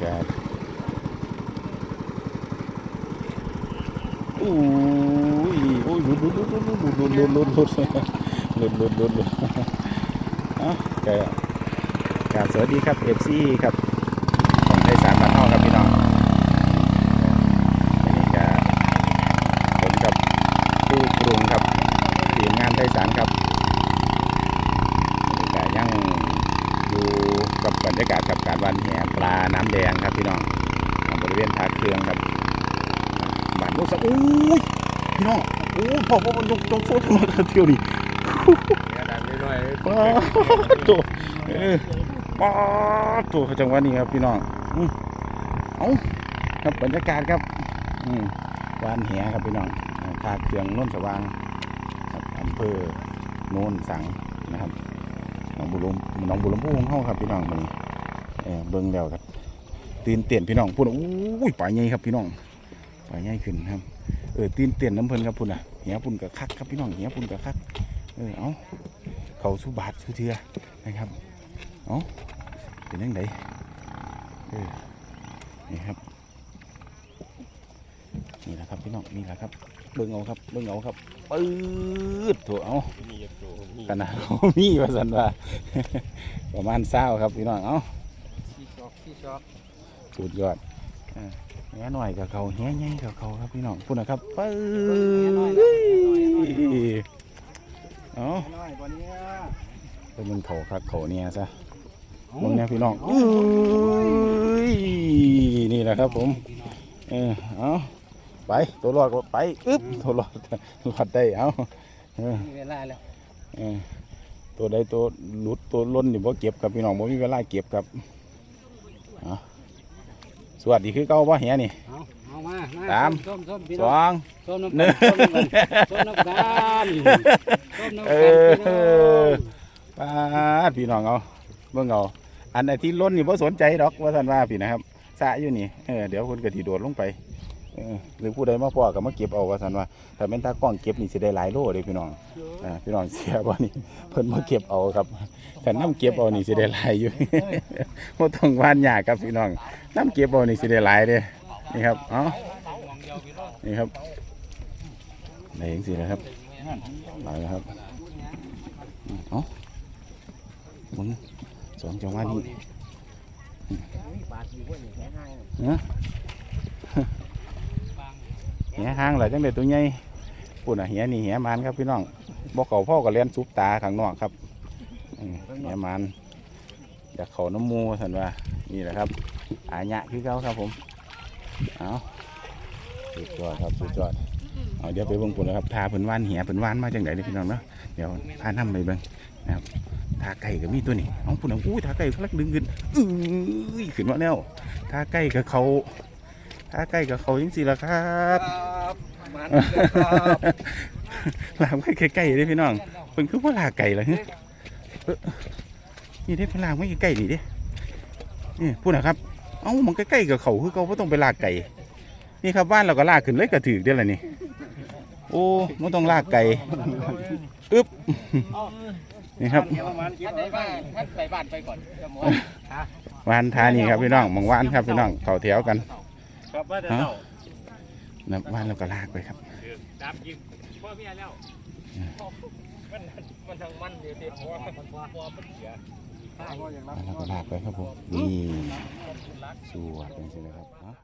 ากาศอู้ยโอ้ยหลุดหลุดหลุดหลุดหลุดหลุดหลุดหลุดหลุดหลุดหลุดหลุดหลุดเอ้ากากราบสวัสดีครับเอฟซีครับของไทยสารบ้านนอกครับพี่น้องวันนี้ก็ผมกับผู้ปรุงครับทีมงานไทยสารครับวันนี้ก็ยังอยู่ รรยากาศกับการวันแห่ปลาน้ำแดงครับพี่น้องบริเวณท่าเครื่องครับบ้านลูกสอู้ยพี่น้องโอ้พ่อพ่อมันยกยกโซ่ทำไมกันเที่ยวนี่ป้าดตัวเออป้าตัวจังหวะนี้ครับพี่น้องเอาครับบรรยากาศครับวานแหครับพี่น้องอ่าท่าเครื่องน้นสว่างครับอำเภอโนนสังนะครับหน้องบุรุมหน้องบุรุมพูของเฮาครับพี่น้องมื้อนี้ เออเบิ่งแล้วครับตื่นเต้นพี่น้องพูดอู้ยปลาใหญ่ครับพี่น้องปลาใหญ่ขึ้นครับเออตื่นเต้นน้ำเพิ่นครับพุ่นน่ะเหียพุ่นกับคักครับพี่น้องเหียพุ่นกับคักเออเอาเขาสู้บาทสู้เทือนะครับเอาเป็นยังไงเออนี่ครับนี่แหละครับพี่น้องนี่แหละครับเบิ่งเอาครับเบิ่งเอาครับปื๊ดโถเอาขนาดเขามีว่าสันว่าประมาณเศร้าครับพี่น้องเอาที่ชอบที่ชอบ สุดยอดอ่าแง่หน่อยกับเขาแง่ใหญ่กับเขาครับพี่น้องพูดนะครับปื๊ดเอาน้อยกว่านี้เป็นมันเขาคักเขาเนี่ยซะมึงเนี่ยพี่น้องอุ้ยนี่แหละครับผม เออเอาไปตัวรอดก็ไปอึ๊บตัวรอดรอดได้เอาเออมีเวลาแล้วเออตัวใดตัวหลุดตัวล้นนี่บ่เก็บครับพี่น้องบ่มีเวลาเก็บครับเอา สวัสดีคือเก่าบ่เหียนี่ เอาเอามามาสาม ส้มส้มพี่สน้อองง ส้มน้ำหนึ่กันงส้มน้ำกันส้มน้ำกันส้มน้ำเอกันพี่น้องอป้าดพี่น้องเอาเบิ่งเอาอันไหนที่ล้นนี่บ่สนใจดอกว่าท่านว่าพี่นะครับสระอยู่นี่เออเดี๋ยวคนก็สิโดดลงไปเออ หรือผู้ใดมาพ่อก็มาเก็บเอาว่าท่านว่าถ้าเป็นตากล้องเก็บนี่สิได้หลายโลเลยพี่น้องอ่าพี่น้องเสียบ่นี่เพิ่นมาเก็บเอาครับถ้าน้ำเก็บเอานี่สิได้หลายอยู่บ่ต้องหวานยากครับพี่น้องน้ำเก็บเอานี่สิได้หลายเด้นี่ครับเอ๋อนี่ครับได้จังซี่นะครับหลายแล้วครับเอ้ามึงสองจังหวะนี้นะ เหียห้างเหรอจังเด็ดตัวใหญ่ปุ่นอะเหียนี่เหียมันครับพี่น้องบอกเขาพ่อกับเลียนซุปตาข้างนอกครับเหียมันอยากเขาน้ำมูสันว่านี่แหละครับอาญะคือเขาครับผมเอาสุดยอดครับสุดยอดเอาเดี๋ยวไปเบิ่งปุ่นนะครับทาเพิ่นว่านเหียเพิ่นว่านมาจังไดเด้อพี่น้องเนาะเดี๋ยวพานํไปเบิ่งนะครับทาไก่ก็มีตัวนี้เอาปุ่นเอาอุ้ยทาไก่กำลังดึงขึ้นอื้อขึ้นมาแล้วทาไก่กับเขา ทาไก่กับเขายังสิล่ะครับมันลามไว้ใกล้ๆเด้พี่น้องเพิ่นคือว่าลาไก่ล่ะฮะเอ้อนี่เด้เพิ่นลามไว้ใกล้ๆนี่เด้นี่พูดนะครับ เอ้ามันใกล้ๆกับเขาคือเขาบ่ต้องไปลากไก่ นี่ครับบ้านเราก็ลากขึ้นเลยกระถือเด้อล่ะนี่ โอ้ไม่ต้องลากไก่ อึ๊บ นี่ครับท่านใดบ้านท่านไปบ้านไปก่อนจะหมดวานทานี่ครับพี่น้องหมองวานครับพี่น้อง เขาแถวกัน ครับว่าแต่เจ้านะวานเราก็ลากไปครับดาบยิงพ่อเมียแล้วมันมันทั้งมันเดียวเดียวเพราะว่ามันพอมันเสียวานเราก็ลากไปครับผมนี่สวัสดีนะครับ